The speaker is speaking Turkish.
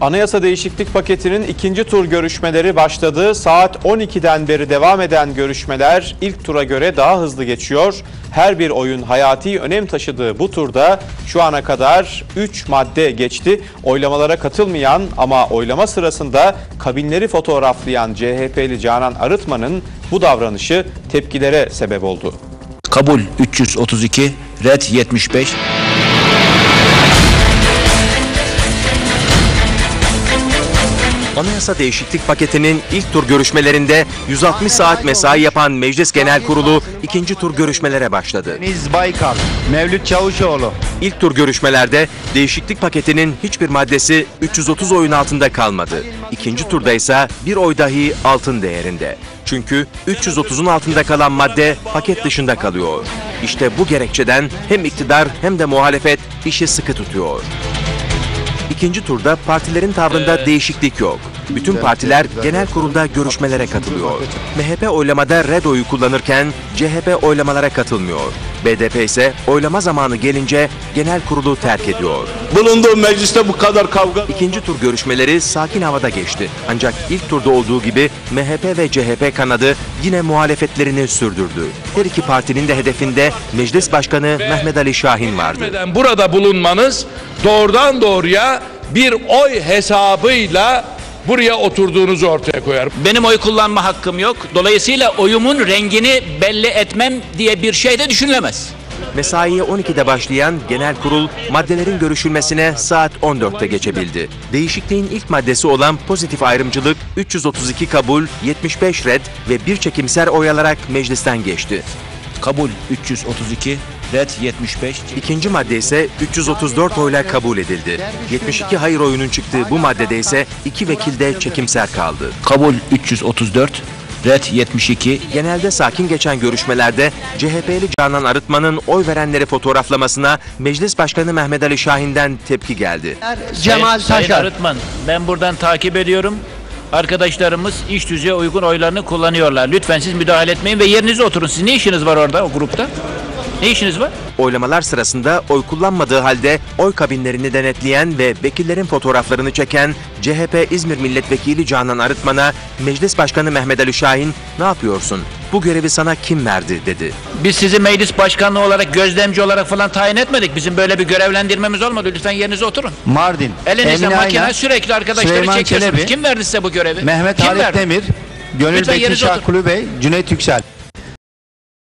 Anayasa değişiklik paketinin ikinci tur görüşmeleri başladı. Saat 12'den beri devam eden görüşmeler ilk tura göre daha hızlı geçiyor. Her bir oyun hayati önem taşıdığı bu turda şu ana kadar 3 madde geçti. Oylamalara katılmayan ama oylama sırasında kabinleri fotoğraflayan CHP'li Canan Arıtman'ın bu davranışı tepkilere sebep oldu. Kabul 332, red 75. Anayasa değişiklik paketinin ilk tur görüşmelerinde 160 saat mesai yapan Meclis Genel Kurulu ikinci tur görüşmelere başladı. Deniz Baykal, Mevlüt Çavuşoğlu. İlk tur görüşmelerde değişiklik paketinin hiçbir maddesi 330 oyun altında kalmadı. İkinci turda ise bir oy dahi altın değerinde. Çünkü 330'un altında kalan madde paket dışında kalıyor. İşte bu gerekçeden hem iktidar hem de muhalefet işi sıkı tutuyor. İkinci turda partilerin tavrında değişiklik yok. Bütün partiler genel kurulda görüşmelere katılıyor. MHP oylamada red oyu kullanırken CHP oylamalara katılmıyor. BDP ise oylama zamanı gelince genel kurulu terk ediyor. Bulunduğum mecliste bu kadar kavga İkinci tur görüşmeleri sakin havada geçti. Ancak ilk turda olduğu gibi MHP ve CHP kanadı yine muhalefetlerini sürdürdü. Her iki partinin de hedefinde Meclis Başkanı Mehmet Ali Şahin vardı. Burada bulunmanız doğrudan doğruya bir oy hesabıyla buraya oturduğunuzu ortaya koyar. Benim oy kullanma hakkım yok. Dolayısıyla oyumun rengini belli etmem diye bir şey de düşünülemez. Mesaiye 12'de başlayan genel kurul maddelerin görüşülmesine saat 14'te geçebildi. Değişikliğin ilk maddesi olan pozitif ayrımcılık 332 kabul, 75 red ve bir çekimser oy alarak meclisten geçti. Kabul 332, red 75. İkinci madde ise 334 oyla kabul edildi. 72 hayır oyunun çıktığı bu maddede ise iki vekil de çekimser kaldı. Kabul 334, red 72. Genelde sakin geçen görüşmelerde CHP'li Canan Arıtman'ın oy verenleri fotoğraflamasına Meclis Başkanı Mehmet Ali Şahin'den tepki geldi. Cemal Sayın Taşar. Arıtman, ben buradan takip ediyorum. Arkadaşlarımız iş düzeye uygun oylarını kullanıyorlar. Lütfen siz müdahale etmeyin ve yerinize oturun. Siz ne işiniz var orada o grupta? Ne işiniz var? Oylamalar sırasında oy kullanmadığı halde oy kabinlerini denetleyen ve vekillerin fotoğraflarını çeken CHP İzmir Milletvekili Canan Arıtman'a Meclis Başkanı Mehmet Ali Şahin ne yapıyorsun? Bu görevi sana kim verdi dedi. Biz sizi meclis başkanlığı olarak, gözlemci olarak falan tayin etmedik. Bizim böyle bir görevlendirmemiz olmadı. Lütfen yerinize oturun. Mardin, Elinizde Emine makine sürekli arkadaşları Süleyman çekiyorsunuz. Çelebi, Kim verdi size bu görevi? Mehmet Kim verdi? Demir, Gönül Lütfen Bekir. Şahkulu Bey, Cüneyt Yüksel.